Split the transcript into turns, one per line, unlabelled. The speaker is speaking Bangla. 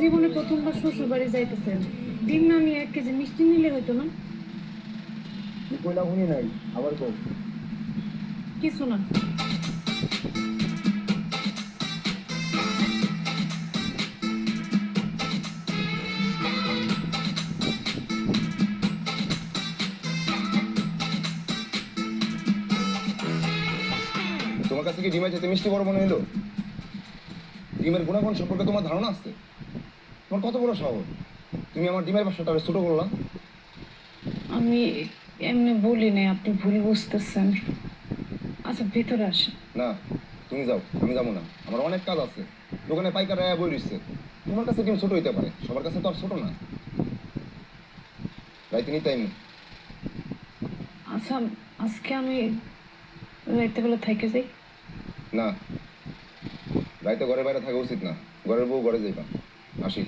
জীবনে প্রথমবার শ্বশুর বাড়ি যাইতেছেন। ডিম না নিয়ে এক কেজি মিষ্টি নিলে হইতো না?
কইলা শুনি নাই আবার কও।
কিছু না।
তোমার কাছে কি ডিমের যেতে মিষ্টি বড় মনে হলো ডিমের গুণাগুণ সম্পর্কে তোমার ধারণা আছে? তোমার কত বড় শহর? তুমি আমার ডিমের ব্যবসাটা ছোট করলা।
আমি এমনি বলি নাই আপনি ভুল বুঝতেছেন। আচ্ছা ভিতরে আসেন
না তুমি যাও আমি যাব না। আমার অনেক কাজ আছে। দোকানে পাইকার বই রইছে তোমার কাছে ডিম ছোট হইতে পারে সবার কাছে তো আর ছোট না। রাইতে নিতে আইমু।
আচ্ছা আজকে আমি রাইতে বেলা থেকে যাই।
না রাইতে ঘরে বাইরে থাকা উচিত না। ঘরের বউ ঘরে যাইবা। Así.